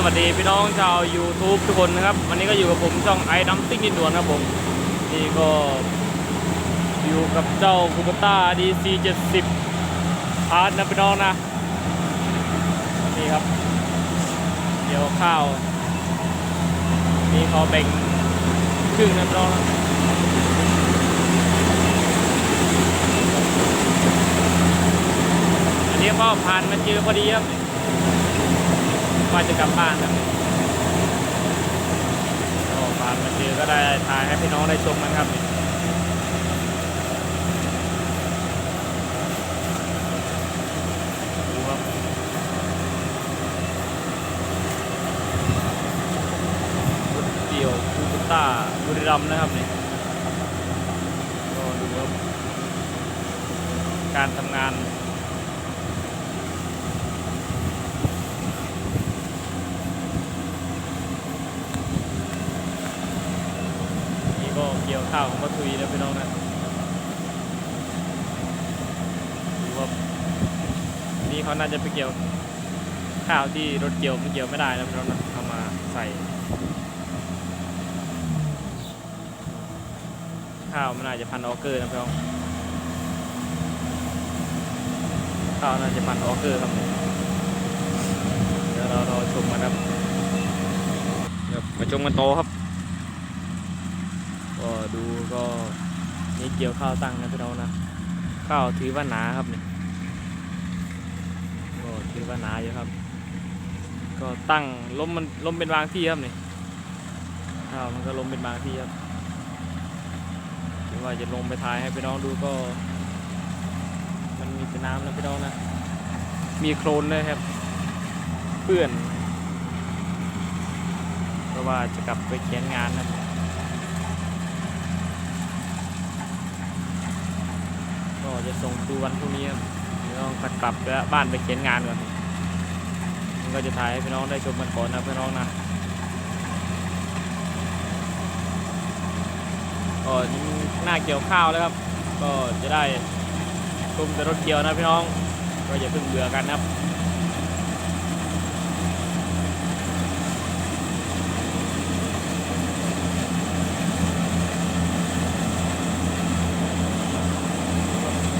สวัสดีพี่น้องชาว YouTube ทุกคนนะครับ วันนี้ก็อยู่กับผมช่องไอ้ดัมติ้งดินด่วนครับผม นี่ก็อยู่กับเจ้าคูปต้า DC 70พาร์ทนะพี่น้องนะ นี่ครับ เดี๋ยวข้าว นี่เขาแบ่งครึ่งนะพี่น้องนะอันนี้ก็ผ่านมาเจอพอดีครับ ว่าจะกลับบ้านครับก็ผ่านมาเจอก็ได้ถ่ายให้พี่น้องได้ชมกันครับนี่ดูครับรถเกี่ยวคูปต้าบุรีรัมนะครับนี่ก็ดูครับการทำงาน นี่ ก็เกี่ยวข้าวของป้าทุยนะพี่น้องนะดูว่านี่เขาน่าจะไปเกี่ยวข้าวที่รถเกี่ยวมันเกี่ยวไม่ได้นะพี่น้องนะเอามาใส่ ข้าวมันน่าจะพันออเกอร์นะพี่น้องข้าวน่าจะพันออเกอร์ครับเดี๋ยวเราเราชมกันครับมาชมกันโตครับ ดูก็นี่เกี่ยวข้าวตั้งนะพี่น้องนะข้าวถือว่าหนาครับนี่ก็ถือว่าหนาอยู่ครับ ก็ตั้งล้มมันล้มเป็นบางที่ครับนี่ข้าวมันก็ล้มเป็นบางที่ครับคิดว่าจะลงไปถ่ายให้พี่น้องดูก็ มันมีแต่น้ำนะพี่น้องนะ มีโคลนด้วยครับเปื้อน เพราะว่าจะกลับไปเขียนงานนะครับ ก็ จะส่งตูวันพรุ่งนี้ครับต้องกลับแล้วบ้านไปเขียนงานก่อนมันก็จะถ่ายให้พี่น้องได้ชมกันก่อนนะพี่น้องนะก็นี่หน้าเกี่ยวข้าวแล้วครับ ก็จะได้ชมแต่รถเกี่ยวนะพี่น้อง ก็อย่าเพิ่งเบื่อกันนะครับ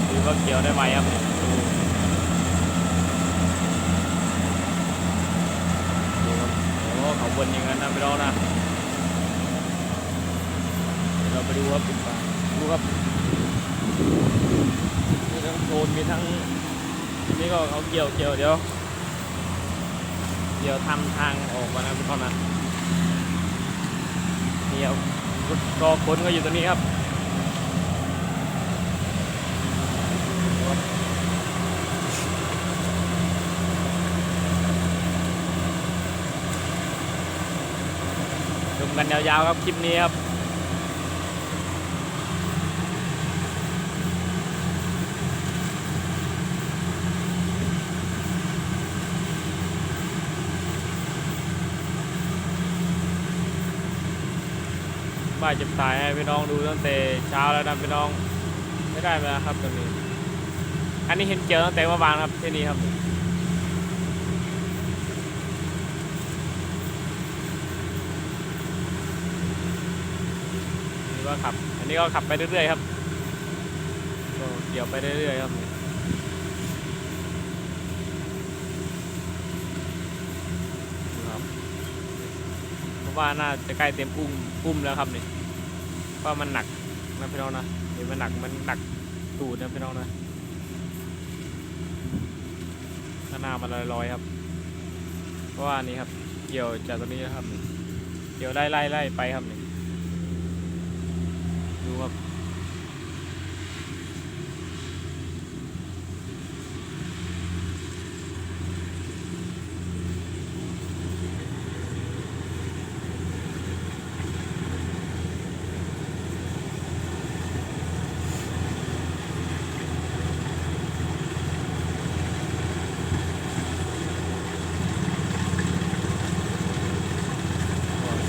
ดูว่าเกี่ ยวได้ไหมครับดูดูโอ้เขาบนอย่างนั้นนะพี่น้อนะเราไปดูครับปิดฝาดูครับมีทั้งโคลนมีทั้งนี่ก็เขาเกี่ยวเกี่ยวเดี๋ยว เดี๋ยวทำทางออกมานะพี่น้องนะนี่ครับรถรอคนก็อยู่ตรงนี้ครับ ช มกันยาวๆครับคลิปนี้ครับบ่ายจะถ่ายให้พี่น้องดูตั้งแต่เช้าแล้วนะพี่น้องไม่ได้ไหมครับตรงนี้ อันนี้เห็นเกี่ยวตั้งแต่เมื่อวานครับที่นี่ครับ นี่ ก็ขับ อันนี้ก็ขับไปเรื่อยๆครับก็เกี่ยวไปเรื่อยๆครับครับเพราะว่าน่าจะใกล้เต็มอุ้มอุ้มแล้วครับนี่เพราะมันหนักนะพี่น้องนะเห็นมันหนักมันหนักตูดนะพี่น้องนะข้างหน้ามันลอยๆครับ เพราะว่านี่ครับ เกี่ยวจากตรงนี้นะครับ เกี่ยวไล่ไล่ไล่ไปครับนี่ ดูครับ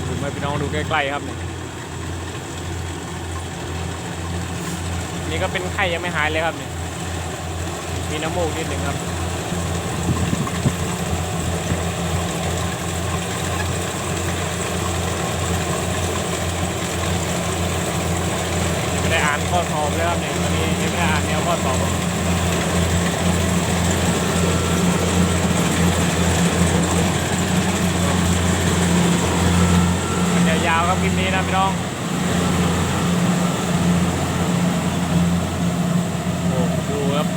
ดูให้พี่น้องดูใกล้ๆครับเนี่ย นี่ก็เป็นไข้ยังไม่หายเลยครับเนี่ยมีน้ำมูกนิดหนึ่งครับได้อ่านข้อสอบเลยครับเนี่ยวันนี้ยังไม่ได้อ่านแนวข้อสอบมันยาวๆครับคลิปนี้นะพี่น้อง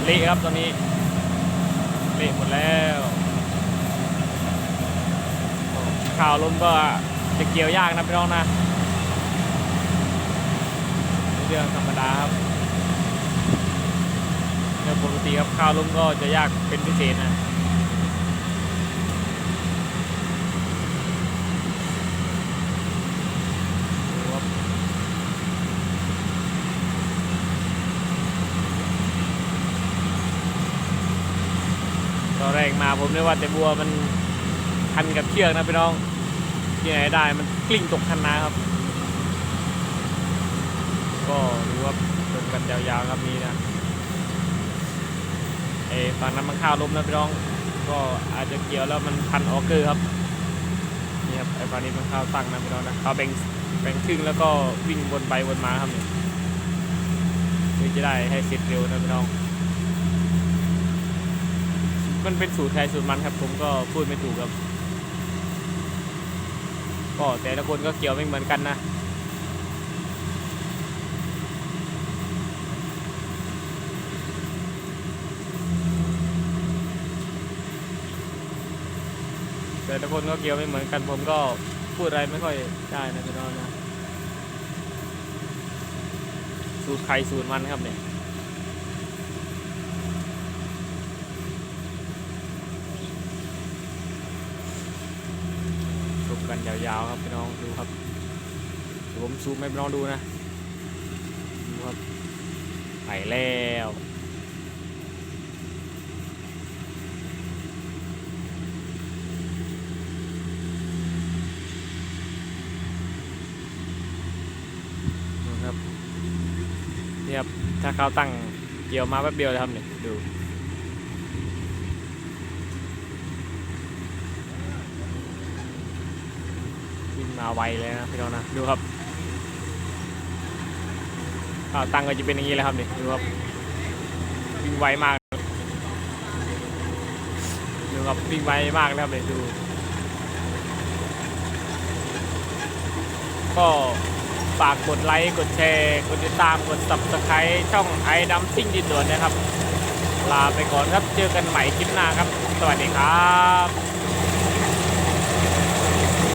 เละครับตอนนี้เละหมดแล้วข่าวลมก็จะเกี่ยวยากนะพี่น้องนะเรื่องธรรมดาครับเรื่องปกติครับข่าวลมก็จะยากเป็นพิเศษนะ ดูครับตอนแรก มาผมนึกว่าแต่บัวมันพันกับเชือกนะพี่น้องที่ไหนได้มันกลิ้งตกคันนาครับ ก็ดูว่าเดินกันยาวๆครับนี้นะเออฝั่งนั้นมันข้าวล้มนะพี่น้อง ก็อาจจะเกี่ยวแล้วมันพันออกเกอร์ครับนี่ครับไอ้ฝั่งนี้มันข้าวตั้งนะพี่น้องนะเขาแบ่งแบ่งครึ่งแล้วก็วิ่งวนไปวนมาครับนี่เพื่อจะได้ให้เสร็จเร็วนะพี่น้อง มันเป็นสูตรใครสูตรมันครับ ผมก็พูดไม่ถูกครับ ก็แต่ละคนก็เกี่ยวไม่เหมือนกันนะแต่ละคนก็เกี่ยวไม่เหมือนกัน ผมก็พูดอะไรไม่ค่อยได้นะพี่น้องนะ สูตรใครสูตรมันครับเนี่ย กันยาวๆครับพี่น้องดูครับผมซูมให้พี่น้องดูนะดูครับไปแล้วนะครับนี่ครับถ้าเขาตั้งเกี่ยวมาแป๊บเดียวเลยครับเนี่ยดู วิ่งมาไวเลยนะพี่น้องนะดูครับข้าวตั้งก็จะเป็นอย่างนี้เลยครับนี่ดูครับวิ่งไวมากดูครับวิ่งไวมากนะครับเนี่ยดู ก็ฝากกดไลค์ กดแชร์ กดติดตาม กด subscribe ช่องไอ้ดัมซิ่งดินด่วนนะครับ ลาไปก่อนครับ เจอกันใหม่คลิปหน้าครับ สวัสดีครับ